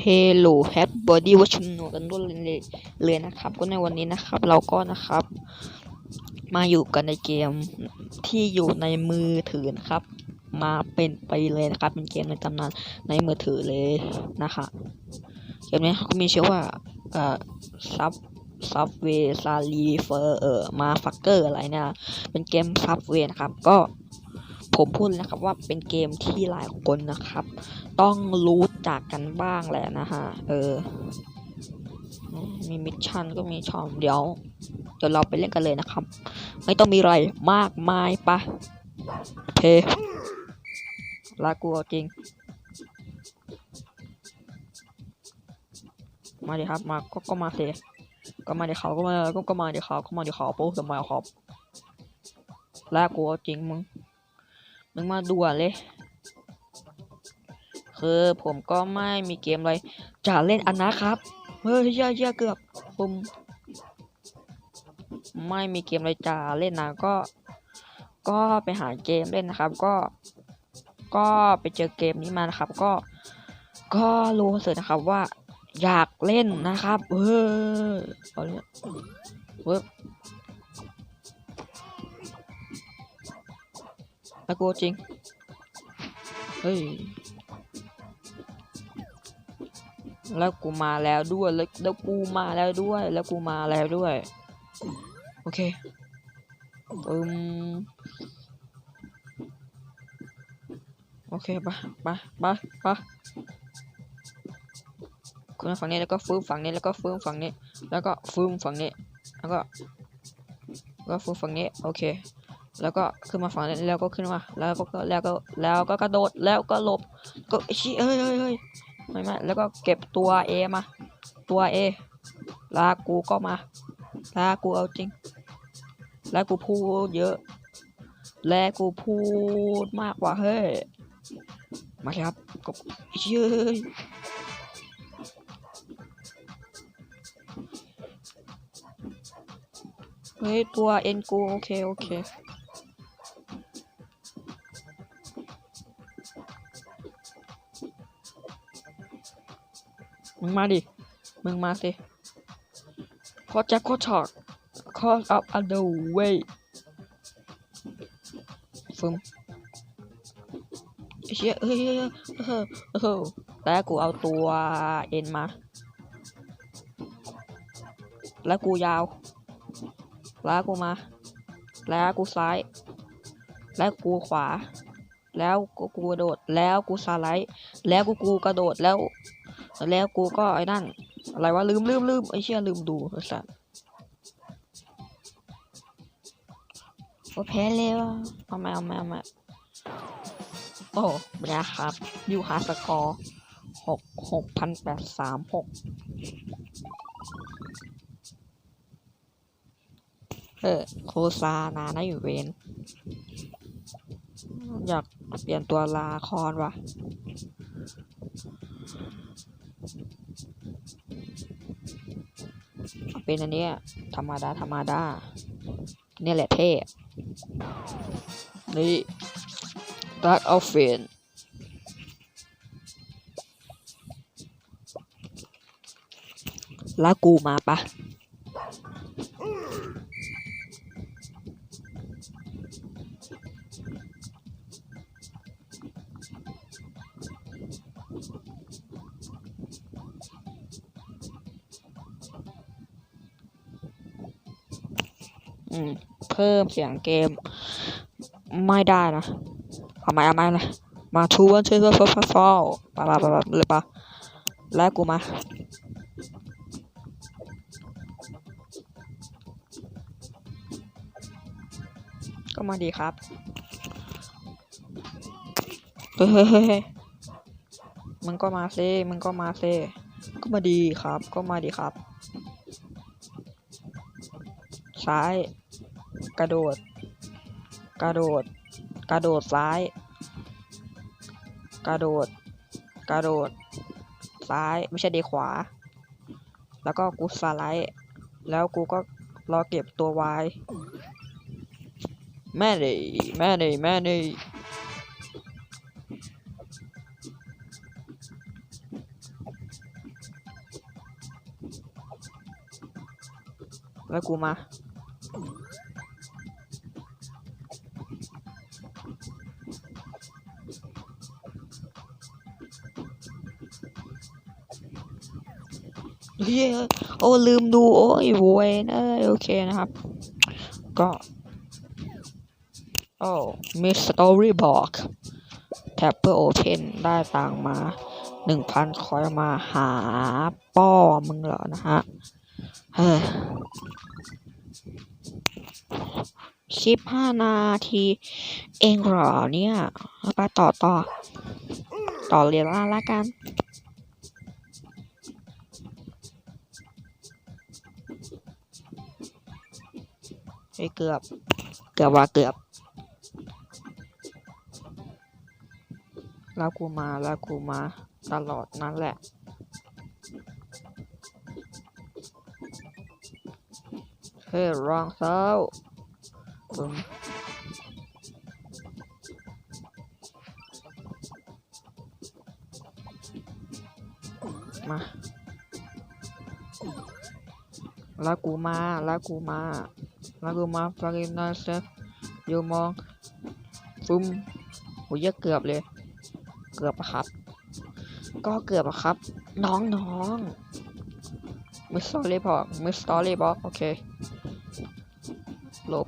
Hello h a p Body ว่าชุมนุมกันด้วยเลยเลยนะครับ ก็ในวันนี้นะครับ เราก็นะครับ มาอยู่กันในเกมที่อยู่ในมือถือนะครับ มาเป็นไปเลยนะครับ เป็นเกมในตำนานในมือถือเลยนะคะเกมนี้เขาก็มีชื่อว่าเอ่อซับซับเวซาลีเฟอร์เอ่อมาฟักเกอร์อะไรเนี่ยเป็นเกมซับเวนะครับ ก็ผมพูดนะครับว่าเป็นเกมที่หลายคนนะครับ ต้องรู้ จักกันบ้างแหละนะฮะ เออ มีมิชชั่นก็มีชอมเดี๋ยว เดี๋ยวเราไปเล่นกันเลยนะครับ ไม่ต้องมีอะไรมากมายปะโอเคลากลัวจริง มาดิครับ มาก็ก็มาเสก็มาดิเขาก็มาก็ก็มาดิเขาก็มาดิเขาปุ๊บทำไมอะครับลากลัวจริงมึง มึงมาด่วนเลย คือผมก็ไม่มีเกมอะไรจะเล่นอันนะครับ เฮ้ยเหี้ยเหี้ยเกือบผมไม่มีเกมอะไรจะเล่นนะก็ ก็ไปหาเกมเล่นนะครับ ก็ ก็ไปเจอเกมนี้มานะครับ ก็ ก็รู้เสร็จนะครับว่า อยากเล่นนะครับ เออเอาเนี่ยเวิร์บแล้วกูจริง เฮ้ย แล้วกูมาแล้วด้วยแล้วแล้วกูมาแล้วด้วย แล้วกูมาแล้วด้วย โอเคอืมโอเคปะปะปะปะคุณฝั่งนี้แล้วก็ฟื้นฝั่งนี้แล้วก็ฟื้นฝั่งนี้ แล้วก็ฟื้นฝั่งนี้ แล้วก็แล้วก็ฟื้นฝั่งนี้ โอเค แล้วก็ขึ้นมาฝั่งนี้แล้วก็ขึ้นมา แล้วก็แล้วก็แล้วก็กระโดดแล้วก็หลบก็ชี้เอ้ยเอ้ยเอ้ย ไม่ไม่แล้วก็เก็บตัว A มา ตัว A ลากูก็มา ลากูเอาจริง ลากูพูดเยอะ แลกูพูดมากกว่าเฮ้ย มาเลยครับก็เย้ยเฮ้ยตัวเอ็นกูโอเค โอเค มึงมาดิ มึงมาสิขอแจ็คขอช็อต cause up other way ฟึมไอ้เชี่ยเฮ้ยเฮ้ยเฮ้ยเฮ้ยเฮ้ยแล้วกูเอาตัวเอ็นมา แล้วกูยาว แล้วกูมา แล้วกูซ้าย แล้วกูขวา แล้วกูกูกระโดด แล้วกูสไลด์ แล้วกูกูกระโดด แล้ว แล้วกูก็ไอ้นั่น อะไรวะลืมลืมลืมไอ้เชี่ยลืมดูไอ้สัสโอ้แพ้เลยว่ะเอามาเอามาเอามาโอ้ไม่ได้ครับยูฮาสกอร์หกหกพันแปดสามหกเออโคซานานะอยู่เวนอยากเปลี่ยนตัวลาคอนว่ะ เป็นอันเนี้ยธรรมดาธรรมดาเนี่ยแหละเท่นี่ดักเอาเฟนแล้วกูมาปะ อืม เพิ่มเสียงเกม ไม่ได้นะเอาไหมเอาไมเลยมาทูวันเชื่อฟอฟฟอลปะปะปะปะเลยปะแล้วกูมาก็มาดีครับ เฮ้ยเฮ้ยเฮ้มึงก็มาเซมึงก็มาเซก็มาดีครับ ก็มาดีครับ ซ้าย กระโดด กระโดด กระโดดซ้าย กระโดด กระโดด ซ้ายไม่ใช่เดขวา แล้วก็กูสไลด์แล้วกูก็รอเก็บตัววายแม่เลยแม่เลยแม่เลยแล้วกูมา เฮ้ยโอ้ลืมดูโอ้ยโวยเอ้ยโอเคนะครับ ก็โอ้มีสตอรี่บอกแท็บเพื่อโอเพนได้ตังมาหนึ่งพันคอยมาหาป้อมึงเหรอนะฮะเฮ้ยคลิปห้านาที เองเหรอเนี่ย ไปต่อต่อ ต่อเรียนละละกัน เฮ้ยเกือบ เกือบว่าเกือบแล้วกูมาแล้วกูมาตลอดนั่นแหละ เฮ้ยรองเท้าปึ้มมาแล้วกูมาแล้วกูมา แล้วกูมาฟารินาเซฟยูมองฟึมโหเยอะเกือบเลย เกือบอะครับ ก็เกือบอะครับ น้องน้องมิสตอรี่บอกมิสตอรี่บอกโอเคลบ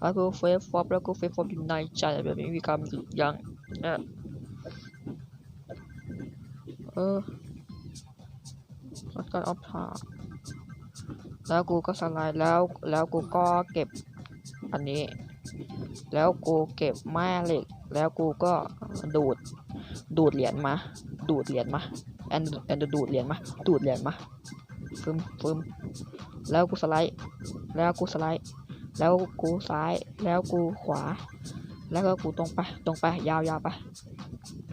แล้วกูเฟซฟอปแล้วกูเฟซฟอปอยู่ในใจแบบม่มีคำหยุดยั้งเออเออล้วก็ออฟทา แล้วกูก็สไลด์แล้วแล้วกูก็เก็บอันนี้ แล้วกูเก็บแม่เหล็ก แล้วกูก็ดูดดูดเหรียญมา ดูดเหรียญมาแอนแอนดูดเหรียญมาดูดเหรียญมาฟึมฟึมแล้วกูสไลด์ แล้วกูสไลด์ แล้วกูซ้าย แล้วกูขวา แล้วก็กูตรงไป ตรงไป ยาวยาวไป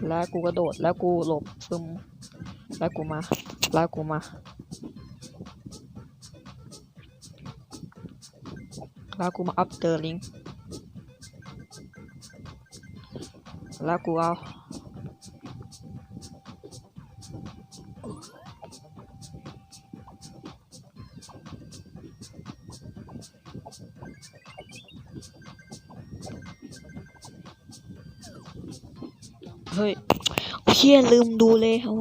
แล้วกูกระโดด แล้วกูหลบฟึมแล้วกูมา แล้วกูมา แล้วกูมาอัพเตอร์ลิงแล้วกูเอาเฮ้ยเชี่ยลืมดูเลยเขา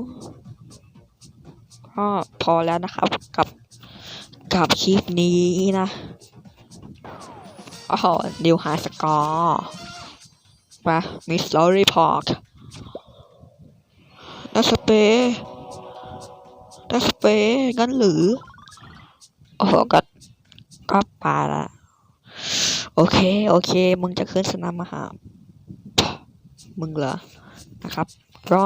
ก็พอแล้วนะครับ กับกับคลิปนี้นะ อ๋อดิวหาสกอร์มามีสตอรี่พอร์ตดัสเปย์ดัสเปย์งั้นหรือ โอ้โหก็ก็ปาละ โอเค โอเค มึงจะขึ้นสนามมหา มึงเหรอ นะครับ ก็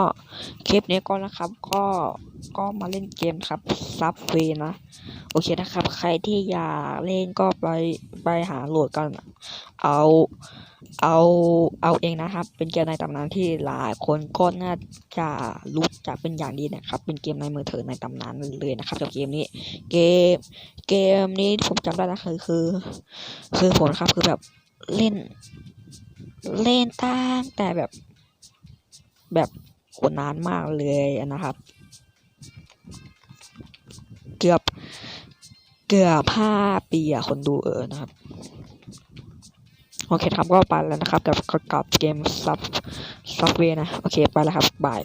คลิปนี้ก็นะครับ ก็ก็มาเล่นเกมครับซับเวนะ โอเคนะครับ ใครที่อยากเล่นก็ไปไปหาโหลดกัน เอาเอาเอาเองนะครับ เป็นเกมในตำนานที่หลายคนก็น่าจะรู้จักเป็นอย่างดีนะครับ เป็นเกมในมือถือในตำนานเลยนะครับกับเกมนี้ เกมเกมนี้ที่ผมจำได้นะคือคือ คือผมนครับคือแบบเล่น เล่นตั้งแต่แบบ แบบโหนานมากเลยนะครับ เกือบเกือบห้าปีอะคนดูเออนะครับ โอเคครับก็ไปแล้วนะครับ กับกับเกมซับซับเวนะ โอเค ไปแล้วครับบาย